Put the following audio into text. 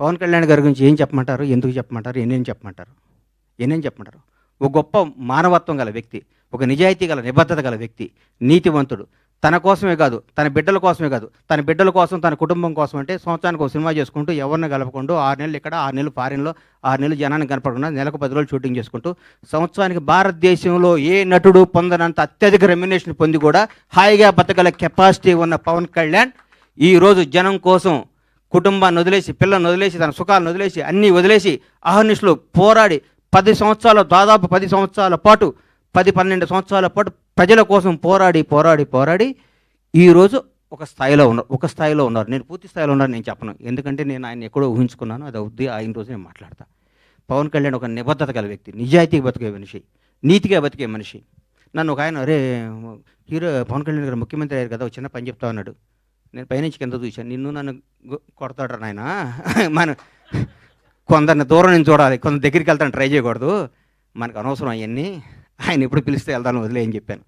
పవన్ కళ్యాణ్ గారి గురించి ఏం చెప్పమంటారు? ఎందుకు చెప్పమంటారు? ఎన్నేం చెప్పమంటారు? ఎన్నేం చెప్పమంటారు? ఒక గొప్ప మానవత్వం గల వ్యక్తి ఒక నిజాయితీ గల నిబద్ధత గల వ్యక్తి నీతివంతుడు. తన కోసమే కాదు తన బిడ్డల కోసమే కాదు తన బిడ్డల కోసం తన కుటుంబం కోసం అంటే సంవత్సరానికి ఒక సినిమా చేసుకుంటూ ఎవరిని కలపకుండా ఆరు నెలలు ఇక్కడ ఆరు నెలలు ఫారిన్లో ఆరు నెలలు జనాన్ని కనపడకుండా నెలకు పది రోజులు షూటింగ్ చేసుకుంటూ సంవత్సరానికి భారతదేశంలో ఏ నటుడు పొందనంత అత్యధిక రెమ్యునేషన్ పొంది కూడా హాయిగా బతకల కెపాసిటీ ఉన్న పవన్ కళ్యాణ్ ఈరోజు జనం కోసం కుటుంబాన్ని వదిలేసి పిల్లల్ని వదిలేసి తన సుఖాలను వదిలేసి అన్నీ వదిలేసి అహర్నిశలు పోరాడి పది సంవత్సరాల దాదాపు పది సంవత్సరాల పాటు పది పన్నెండు సంవత్సరాల పాటు ప్రజల కోసం పోరాడి పోరాడి పోరాడి ఈరోజు ఒక స్థాయిలో ఉన్నారు ఒక స్థాయిలో ఉన్నారు. నేను పూర్తి స్థాయిలో ఉన్నారు నేను చెప్పను. ఎందుకంటే నేను ఆయన ఎక్కడో ఊహించుకున్నాను. అది అవుద్ది ఆయన రోజు నేను మాట్లాడతా. పవన్ కళ్యాణ్ ఒక నిబద్ధత గల వ్యక్తి నిజాయితీగా బతికే మనిషి నీతిగా బతికే మనిషి. నన్ను ఒక ఆయన అరే హీరో పవన్ కళ్యాణ్ గారు ముఖ్యమంత్రి అయ్యారు కదా ఒక చిన్న పని చెప్తా ఉన్నాడు నేను పైనుంచి కింద చూశాను. నిన్ను నన్ను కొడతాడు నాయన. మన కొందరిని దూరం నుంచి చూడాలి. కొంత దగ్గరికి వెళ్తాను ట్రై చేయకూడదు. మనకు అనవసరం అవన్నీ. ఆయన ఎప్పుడు పిలిస్తే వెళ్తాను వదిలే అని చెప్పాను.